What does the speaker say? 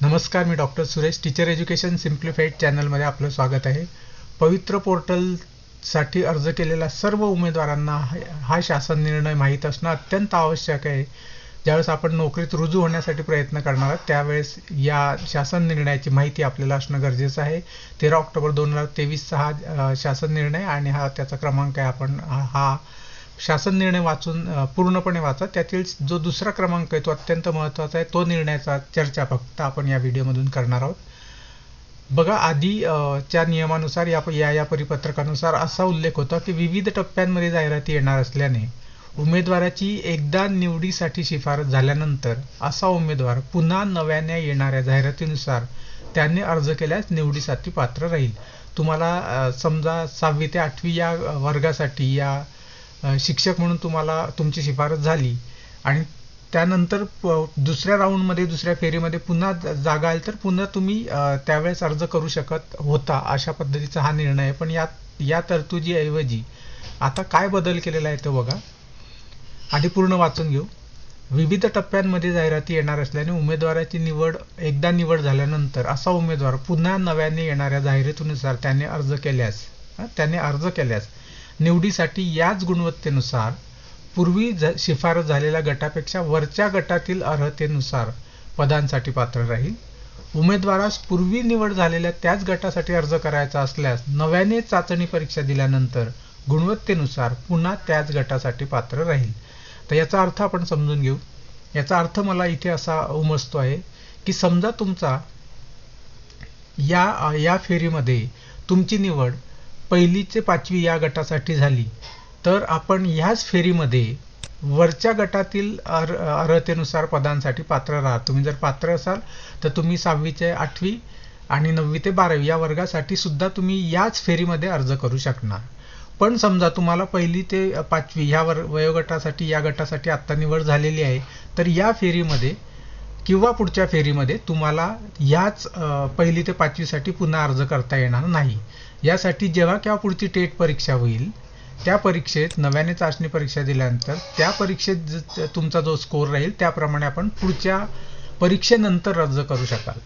नमस्कार मी doctor Suresh. Teacher education simplified चॅनलमध्ये आपलं स्वागत आहे. पवित्र पोर्टलसाठी अर्ज केलेल्या सर्व उमेदवारांना हा- शासन निर्णय माहीत असणं अत्यंत आवश्यक आहे. ज्यावेळेस आपण नोकरीत रुजू होण्यासाठी प्रयत्न करणार आहात त्यावेळेस या शासन निर्णयाची माहिती आपल्याला असणं गरजेचं आहे. तेरा ऑक्टोबर दोन हजार तेवीसचा हा शासन निर्णय आणि हा त्याचा क्रमांक आहे आपण हा शासन निर्णय वाचून पूर्णपणे वाचा. त्यातील जो दुसरा क्रमांक आहे तो अत्यंत महत्त्वाचा आहे. तो निर्णयाचा चर्चा फक्त आपण या व्हिडिओमधून करणार आहोत. बघा आधी च्या नियमानुसार या या या परिपत्रकानुसार असा उल्लेख होता की विविध टप्प्यांमध्ये जाहिराती येणार असल्याने उमेदवाराची एकदा निवडीसाठी शिफारस झाल्यानंतर असा उमेदवार पुन्हा नव्याने येणाऱ्या जाहिरातीनुसार त्यांनी अर्ज केल्यास निवडीसाठी पात्र राहील. तुम्हाला समजा सहावी ते आठवी या वर्गासाठी या शिक्षक म्हणून तुम्हाला तुमची शिफारस झाली आणि त्यानंतर प- दुसऱ्या राऊंडमध्ये दुसऱ्या फेरीमध्ये पुन्हा जागा आली तर पुन्हा तुम्ही त्यावेळेस अर्ज करू शकत होता अशा पद्धतीचा हा निर्णय आहे. पण यात या तरतुदीऐवजी आता काय बदल केलेला आहे तो बघा. आधी पूर्ण वाचून घेऊ. विविध टप्प्यांमध्ये जाहिराती येणार असल्याने उमेदवाराची निवड एकदा निवड झाल्यानंतर असा उमेदवार पुन्हा नव्याने येणाऱ्या जाहिरातीनुसार त्याने अर्ज केल्यास त्याने अर्ज केल्यास निवडीसाठी याच गुणवत्तेनुसार पूर्वी ज- शिफारस झालेल्या गटापेक्षा वरच्या गटातील अर्हतेनुसार पदांसाठी पात्र राहील. उमेदवारास पूर्वी निवड झालेल्या त्याच गटासाठी अर्ज करायचा असल्यास नव्याने चाचणी परीक्षा दिल्यानंतर गुणवत्तेनुसार पुन्हा त्याच गटासाठी पात्र राहील. तर याचा अर्थ आपण समजून घेऊ. याचा अर्थ मला इथे असा उमजतो आहे की समजा तुमचा या या फेरीमध्ये तुमची निवड पहिली ते पाचवी या गटासाठी झाली. तर आपण ह्याच फेरीमध्ये वरच्या गटातील अर् अर्हतेनुसार पदांसाठी पात्र राहा. तुम्ही जर पात्र असाल तर तुम्ही सहावी ते आठवी आणि नववी ते बारावी या वर्गासाठी सुद्धा तुम्ही याच फेरीमध्ये अर्ज करू शकणार. पण समजा तुम्हाला पहिली ते पाचवी ह्या वर वयोगटासाठी या गटासाठी आत्ता निवड झालेली आहे तर या फेरीमध्ये किंवा पुढच्या फेरीमध्ये तुम्हाला याच पहिली ते पाचवीसाठी पुन्हा अर्ज करता येणार नाही. यासाठी जेव्हा किंवा पुढची टेट परीक्षा होईल त्या परीक्षेत नव्याने चाचणी परीक्षा दिल्यानंतर त्या परीक्षेत तुमचा जो स्कोर राहील त्याप्रमाणे आपण पुढच्या परीक्षेनंतर अर्ज करू शकाल.